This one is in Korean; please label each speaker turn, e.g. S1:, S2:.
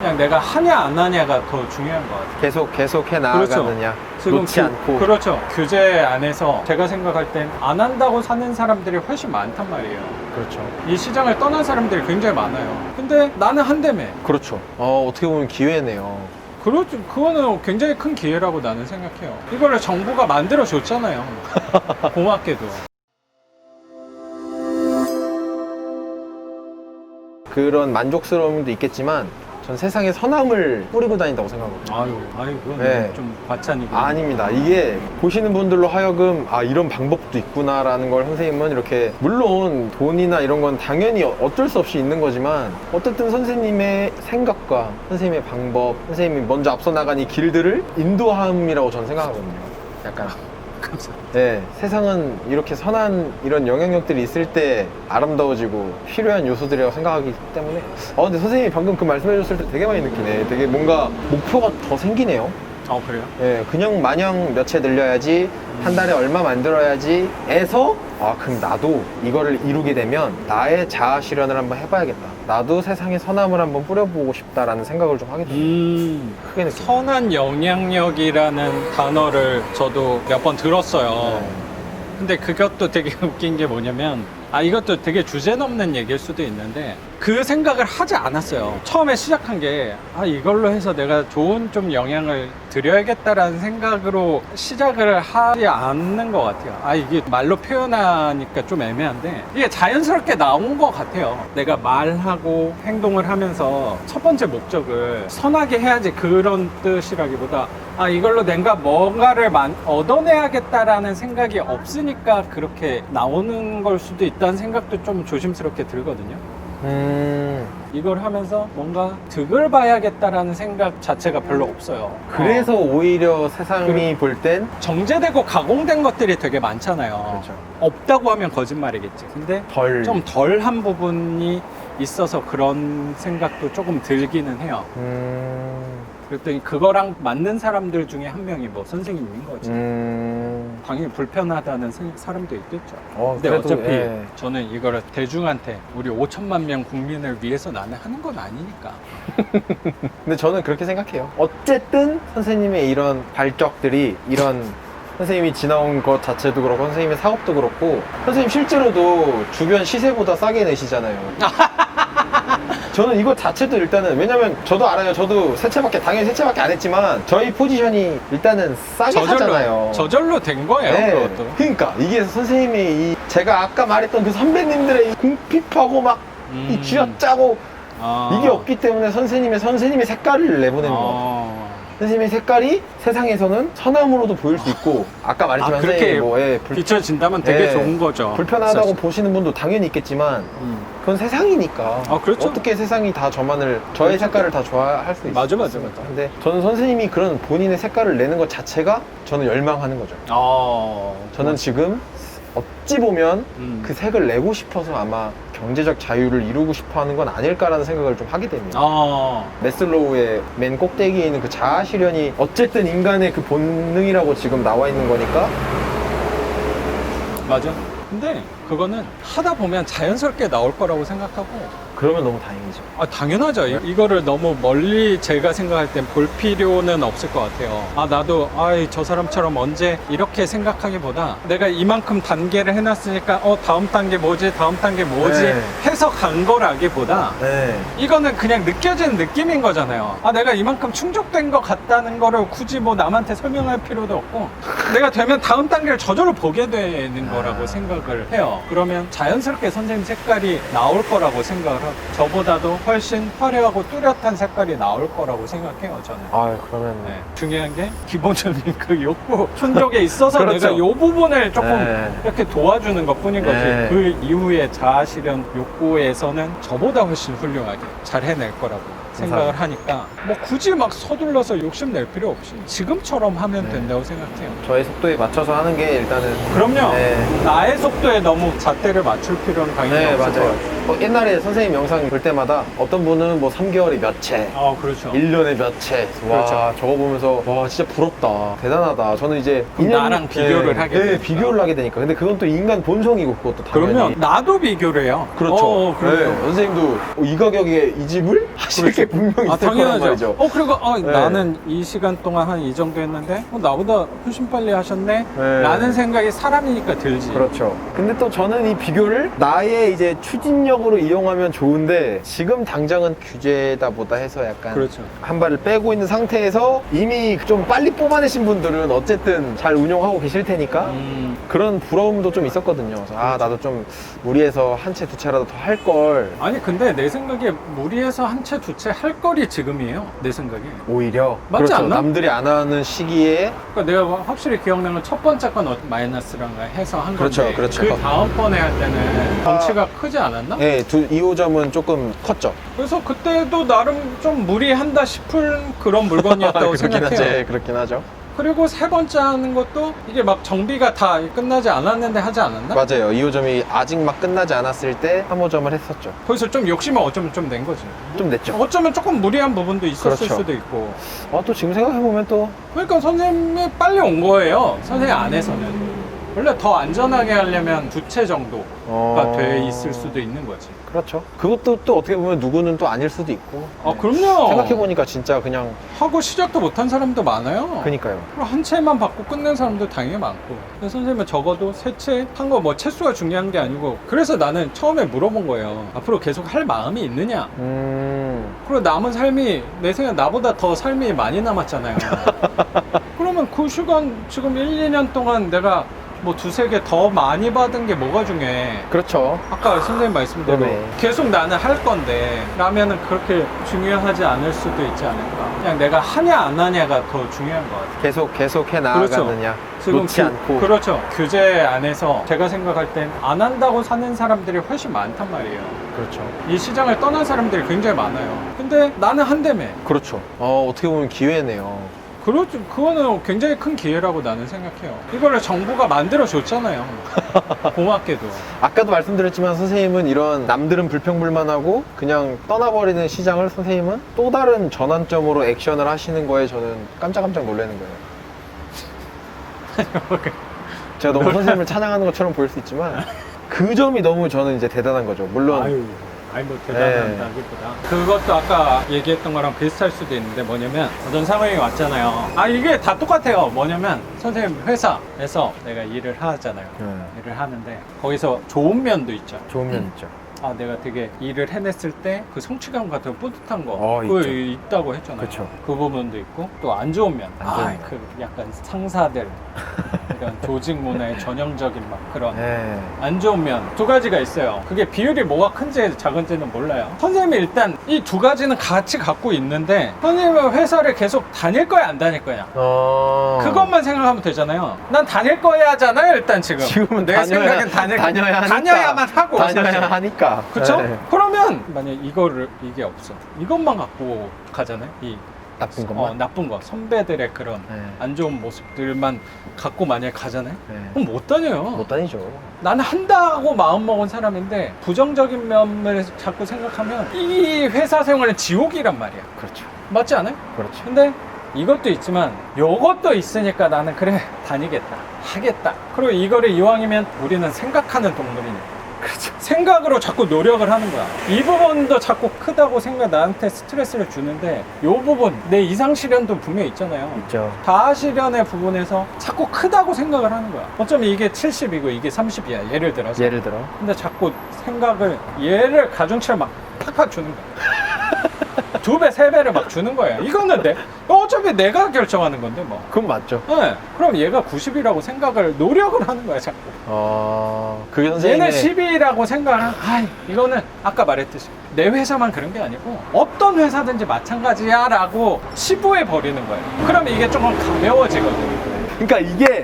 S1: 그냥 내가 하냐 안 하냐가 더 중요한 것 같아요.
S2: 계속 계속 해
S1: 그렇죠.
S2: 나아가느냐
S1: 지금
S2: 놓지
S1: 규-
S2: 않고
S1: 그렇죠. 규제 안에서 제가 생각할 땐 안 한다고 사는 사람들이 훨씬 많단 말이에요.
S2: 그렇죠.
S1: 이 시장을 떠난 사람들이 굉장히 많아요. 근데 나는 한다며.
S2: 그렇죠. 어, 어떻게 보면 기회네요.
S1: 그렇죠. 그거는 굉장히 큰 기회라고 나는 생각해요. 이거를 정부가 만들어 줬잖아요. 고맙게도.
S2: 그런 만족스러움도 있겠지만 전 세상에 선함을 뿌리고 다닌다고 생각합니다.
S1: 아유, 아유, 그건
S2: 네.
S1: 좀 과찬이고.
S2: 아닙니다. 이게 보시는 분들로 하여금 아 이런 방법도 있구나라는 걸 선생님은 이렇게 물론 돈이나 이런 건 당연히 어쩔 수 없이 있는 거지만 어쨌든 선생님의 생각과 선생님의 방법, 선생님이 먼저 앞서 나간 이 길들을 인도함이라고 저는 생각하거든요. 약간
S1: 감사합니다.
S2: 네, 세상은 이렇게 선한 이런 영향력들이 있을 때 아름다워지고 필요한 요소들이라고 생각하기 때문에. 어 근데 선생님이 방금 그 말씀해 줬을 때 되게 많이 느끼네. 되게 뭔가 목표가 더 생기네요
S1: 어, 그래요?
S2: 예, 그냥 마냥 몇 채 늘려야지 한 달에 얼마 만들어야지 에서 아 그럼 나도 이거를 이루게 되면 나의 자아 실현을 한번 해봐야겠다 나도 세상에 선함을 한번 뿌려보고 싶다라는 생각을 좀 하게 돼요
S1: 음.
S2: 크게 느껴요
S1: 선한 영향력이라는 단어를 저도 몇 번 들었어요.
S2: 네.
S1: 근데 그것도 되게 웃긴 게 뭐냐면 아 이것도 되게 주제 넘는 얘기일 수도 있는데 그 생각을 하지 않았어요. 처음에 시작한 게 아 이걸로 해서 내가 좋은 좀 영향을 드려야겠다라는 생각으로 시작을 하지 않는 것 같아요. 아 이게 말로 표현하니까 좀 애매한데 이게 자연스럽게 나온 것 같아요. 내가 말하고 행동을 하면서 첫 번째 목적을 선하게 해야지 그런 뜻이라기보다 아 이걸로 내가 뭔가를 만- 얻어내야겠다라는 생각이 없으니까 그렇게 나오는 걸 수도 있다 는 생각도 좀 조심스럽게 들거든요.
S2: 음
S1: 이걸 하면서 뭔가 득을 봐야겠다라는 생각 자체가 별로 없어요.
S2: 그래서
S1: 어,
S2: 오히려 세상이 볼 땐
S1: 정제되고 가공된 것들이 되게 많잖아요.
S2: 그렇죠.
S1: 없다고 하면 거짓말이겠지. 근데
S2: 덜.
S1: 좀 덜 한 부분이 있어서 그런 생각도 조금 들기는 해요.
S2: 음,
S1: 그랬더니 그거랑 맞는 사람들 중에 한 명이 뭐 선생님인 거지.
S2: 음,
S1: 당연히 불편하다는 생- 사람도 있겠죠.
S2: 어,
S1: 근데
S2: 그래도,
S1: 어차피
S2: 예.
S1: 저는 이거를 대중한테 우리 5천만 명 국민을 위해서 나는 하는 건 아니니까.
S2: 근데 저는 그렇게 생각해요. 어쨌든 선생님의 이런 발적들이 이런 선생님이 지나온 것 자체도 그렇고 선생님의 사업도 그렇고 선생님 실제로도 주변 시세보다 싸게 내시잖아요. 저는 이거 자체도 일단은 왜냐면 저도 알아요. 저도 세 채밖에 당연히 세 채밖에 안 했지만 저희 포지션이 일단은 싸게 하잖아요.
S1: 저절로 된 거예요.
S2: 네.
S1: 그것도.
S2: 그러니까 이게 선생님의 이 제가 아까 말했던 그 선배님들의 이 궁핍하고 막 이
S1: 음.
S2: 쥐어짜고
S1: 아.
S2: 이게 없기 때문에 선생님의 선생님의 색깔을 내보내는 거. 아. 선생님의 색깔이 세상에서는 선함으로도 보일 수 있고 아까 말했지만
S1: 아, 그렇게
S2: 선생님이 뭐, 예, 불,
S1: 비춰진다면 되게
S2: 네.
S1: 좋은 거죠.
S2: 불편하다고
S1: 사실.
S2: 보시는 분도 당연히 있겠지만
S1: 음.
S2: 그건 세상이니까
S1: 아, 그렇죠.
S2: 어떻게 세상이 다 저만을 저의
S1: 그렇죠.
S2: 색깔을 다 좋아할 수 있어요
S1: 맞아, 맞아, 맞아.
S2: 근데 저는 선생님이 그런 본인의 색깔을 내는 것 자체가 저는 열망하는 거죠
S1: 어.
S2: 저는 지금 어찌 보면
S1: 음.
S2: 그 색을 내고 싶어서 아마 경제적 자유를 이루고 싶어 하는 건 아닐까라는 생각을 좀 하게 됩니다
S1: 아.
S2: 메슬로우의 맨 꼭대기에 있는 그 자아 실현이 어쨌든 인간의 그 본능이라고 지금 나와 있는 거니까
S1: 맞아. 근데 그거는 하다 보면 자연스럽게 나올 거라고 생각하고
S2: 그러면 너무 다행이죠.
S1: 아, 당연하죠. 이- 이거를 너무 멀리 제가 생각할 땐 볼 필요는 없을 것 같아요. 아, 나도, 아이, 저 사람처럼 언제 이렇게 생각하기보다 내가 이만큼 단계를 해놨으니까, 어, 다음 단계 뭐지? 다음 단계 뭐지?
S2: 네.
S1: 해서 간 거라기보다
S2: 네.
S1: 이거는 그냥 느껴지는 느낌인 거잖아요. 아, 내가 이만큼 충족된 것 같다는 거를 굳이 뭐 남한테 설명할 필요도 없고, 내가 되면 다음 단계를 저절로 보게 되는 거라고
S2: 아.
S1: 생각을 해요. 그러면 자연스럽게 선생님 색깔이 나올 거라고 생각을 저보다도 훨씬 화려하고 뚜렷한 색깔이 나올 거라고 생각해요, 저는.
S2: 아 그러면
S1: 네. 중요한 게 기본적인 그 욕구 충족에 있어서
S2: 그렇죠.
S1: 내가 이 부분을 조금
S2: 네.
S1: 이렇게 도와주는 것 뿐인 거지
S2: 네.
S1: 그 이후에 자아 실현 욕구에서는 저보다 훨씬 훌륭하게 잘 해낼 거라고 생각을 하니까 뭐 굳이 막 서둘러서 욕심 낼 필요 없이 지금처럼 하면
S2: 네.
S1: 된다고 생각해요
S2: 저의 속도에 맞춰서 하는 게 일단은
S1: 그럼요
S2: 네.
S1: 나의 속도에 너무 잣대를 맞출 필요는 당연히
S2: 네
S1: 없을 맞아요.
S2: 어, 옛날에 선생님 영상 볼 때마다 어떤 분은 뭐 3개월에 몇 채,
S1: 어, 그렇죠.
S2: 1년에 몇 채. 와,
S1: 그렇죠.
S2: 저거 보면서 와, 진짜 부럽다. 대단하다. 저는 이제
S1: 그럼 나랑 비교를
S2: 네,
S1: 하게
S2: 네,
S1: 되니까.
S2: 비교를 하게 되니까. 근데 그건 또 인간 본성이고 그것도 당연히.
S1: 그러면 나도 비교를 해요.
S2: 그렇죠.
S1: 어, 어, 그렇죠.
S2: 네, 선생님도 어, 이 가격에 이 집을 하실 게 분명히
S1: 아,
S2: 있을 거란
S1: 당연하죠.
S2: 말이죠.
S1: 어, 그리고 어,
S2: 네.
S1: 나는 이 시간 동안 한 이 정도 했는데 어, 나보다 훨씬 빨리 하셨네.
S2: 네.
S1: 라는 생각이 사람이니까 들지.
S2: 그렇죠. 근데 또 저는 이 비교를 나의 이제 추진력으로 이용하면 좋은데 지금 당장은 규제다 보다 해서 약간
S1: 그렇죠.
S2: 한 발을 빼고 있는 상태에서 이미 좀 빨리 뽑아내신 분들은 어쨌든 잘 운용하고 계실 테니까
S1: 음,
S2: 그런 부러움도 좀 있었거든요. 그래서 아 나도 좀 무리해서 한 채 두 채라도 더 할 걸.
S1: 아니 근데 내 생각에 무리해서 한 채 두 채할 거리 지금이에요. 내 생각에.
S2: 오히려
S1: 맞지
S2: 그렇죠.
S1: 않나?
S2: 남들이 안 하는 시기에
S1: 그러니까 내가 확실히 기억나는 건 첫 번째 건 어- 마이너스랑 해서 한
S2: 그렇죠,
S1: 건데
S2: 그렇죠.
S1: 그 다음 번에 할 때는
S2: 아.
S1: 덩치가 크지 않았나?
S2: 네, 두 2호점은 조금 컸죠.
S1: 그래서 그때도 나름 좀 무리한다 싶은 그런 물건이었다고
S2: 그렇긴
S1: 생각해요.
S2: 하죠. 그렇긴 하죠.
S1: 그리고 세 번째 하는 것도 이게 막 정비가 다 끝나지 않았는데 하지 않았나?
S2: 맞아요. 2호점이 아직 막 끝나지 않았을 때 3호점을 했었죠.
S1: 거기서 좀 욕심을 어쩌면 좀 낸 거지.
S2: 좀 냈죠.
S1: 어쩌면 조금 무리한 부분도 있었을
S2: 그렇죠.
S1: 수도 있고.
S2: 아, 또 지금 생각해보면 또
S1: 그러니까 선생님이 빨리 온 거예요. 선생님 안에서는. 원래 더 안전하게 하려면 두채 정도가
S2: 어...
S1: 돼 있을 수도 있는 거지.
S2: 그렇죠. 그것도 또 어떻게 보면 누구는 또 아닐 수도 있고.
S1: 아, 그럼요.
S2: 생각해보니까 진짜 그냥,
S1: 하고 시작도 못한 사람도 많아요.
S2: 그니까요.
S1: 그리고 한 채만 받고 끝낸 사람도 당연히 많고. 근데 선생님은 적어도 세채한 거 뭐 채수가 중요한 게 아니고. 그래서 나는 처음에 물어본 거예요. 앞으로 계속 할 마음이 있느냐?
S2: 음,
S1: 그리고 남은 삶이 내 생각 나보다 더 삶이 많이 남았잖아요. 그러면 그 시간 지금 1, 2년 동안 내가 뭐 두세 개 더 많이 받은 게 뭐가 중요해?
S2: 그렇죠.
S1: 아까 선생님 말씀대로
S2: 네네.
S1: 계속 나는 할 건데 라면은 그렇게 중요하지 않을 수도 있지 않을까? 그냥 내가 하냐 안 하냐가 더 중요한 것 같아요.
S2: 계속, 계속 해 나아가느냐. 놓지
S1: 규-
S2: 않고.
S1: 그렇죠. 규제 안에서 제가 생각할 땐 안 한다고 사는 사람들이 훨씬 많단 말이에요.
S2: 그렇죠.
S1: 이 시장을 떠난 사람들이 굉장히 많아요. 근데 나는 한다며.
S2: 그렇죠. 어, 어떻게 보면 기회네요.
S1: 그렇죠. 그거는 굉장히 큰 기회라고 나는 생각해요. 이거를 정부가 만들어 줬잖아요. 고맙게도.
S2: 아까도 말씀드렸지만 선생님은 이런 남들은 불평불만하고 그냥 떠나버리는 시장을 선생님은 또 다른 전환점으로 액션을 하시는 거에 저는 깜짝깜짝 놀라는 거예요. 제가 너무 선생님을 찬양하는 것처럼 보일 수 있지만 그 점이 너무 저는 이제 대단한 거죠. 물론
S1: 아유, 아니 뭐
S2: 네.
S1: 대단하다기보다 그것도 아까 얘기했던 거랑 비슷할 수도 있는데 뭐냐면 어떤 상황이 왔잖아요. 아 이게 다 똑같아요. 뭐냐면 선생님 회사에서 내가 일을 하잖아요.
S2: 음,
S1: 일을 하는데 거기서 좋은 면도 있죠.
S2: 좋은 면 있죠.
S1: 아 내가 되게 일을 해냈을 때 그 성취감 같은 거 뿌듯한 거
S2: 어,
S1: 그거
S2: 있죠.
S1: 있다고 했잖아요.
S2: 그쵸.
S1: 그 부분도 있고 또 안 좋은 면.
S2: 안 좋은
S1: 아,
S2: 면.
S1: 그 약간 상사들 이런 조직 문화의 전형적인 막 그런
S2: 네.
S1: 안 좋은 면 두 가지가 있어요. 그게 비율이 뭐가 큰지 작은지는 몰라요. 선생님이 일단 이 두 가지는 같이 갖고 있는데 선생님은 회사를 계속 다닐 거야 안 다닐 거야?
S2: 어...
S1: 그것만 생각하면 되잖아요. 난 다닐 거야 하잖아요 일단 지금.
S2: 지금은
S1: 내
S2: 다녀야,
S1: 생각엔 다닐
S2: 다녀야 하니까.
S1: 다녀야만 하고
S2: 다녀야
S1: 사실.
S2: 하니까.
S1: 그쵸?
S2: 네.
S1: 그러면 만약 이거를 이게 없어. 이것만 갖고 가잖아요. 이
S2: 나쁜
S1: 어,
S2: 것만.
S1: 나쁜 거 선배들의 그런
S2: 네.
S1: 안 좋은 모습들만 갖고 만약에 가잖아요.
S2: 네.
S1: 그럼 못 다녀요.
S2: 못 다니죠.
S1: 나는 한다고 마음 먹은 사람인데 부정적인 면을 자꾸 생각하면 이 회사 생활은 지옥이란 말이야.
S2: 그렇죠.
S1: 맞지 않아요?
S2: 그렇죠.
S1: 근데 이것도 있지만 요것도 있으니까 나는 그래 다니겠다 하겠다. 그리고 이거를 이왕이면 우리는 생각하는 동물이니까. 생각으로 자꾸 노력을 하는 거야. 이 부분도 자꾸 크다고 생각 나한테 스트레스를 주는데 요 부분 내 이상 실현도 분명히 있잖아요.
S2: 있죠.
S1: 다실현의 부분에서 자꾸 크다고 생각을 하는 거야. 어쩌면 이게 70이고 이게 30이야. 예를 들어서.
S2: 예를 들어.
S1: 근데 자꾸 생각을 얘를 가중치를 막 팍팍 주는 거야. 두 배, 세 배를 막 주는 거예요. 이거는 내, 어차피 내가 결정하는 건데 뭐.
S2: 그건 맞죠.
S1: 네, 그럼 얘가 90이라고 생각을 노력을 하는 거야 자꾸.
S2: 어, 그게
S1: 얘는
S2: 선생님의
S1: 10이라고 생각을 한. 아, 이거는 아까 말했듯이 내 회사만 그런 게 아니고 어떤 회사든지 마찬가지야라고 치부해 버리는 거예요. 그러면 이게 조금 가벼워지거든요.
S2: 그러니까 이게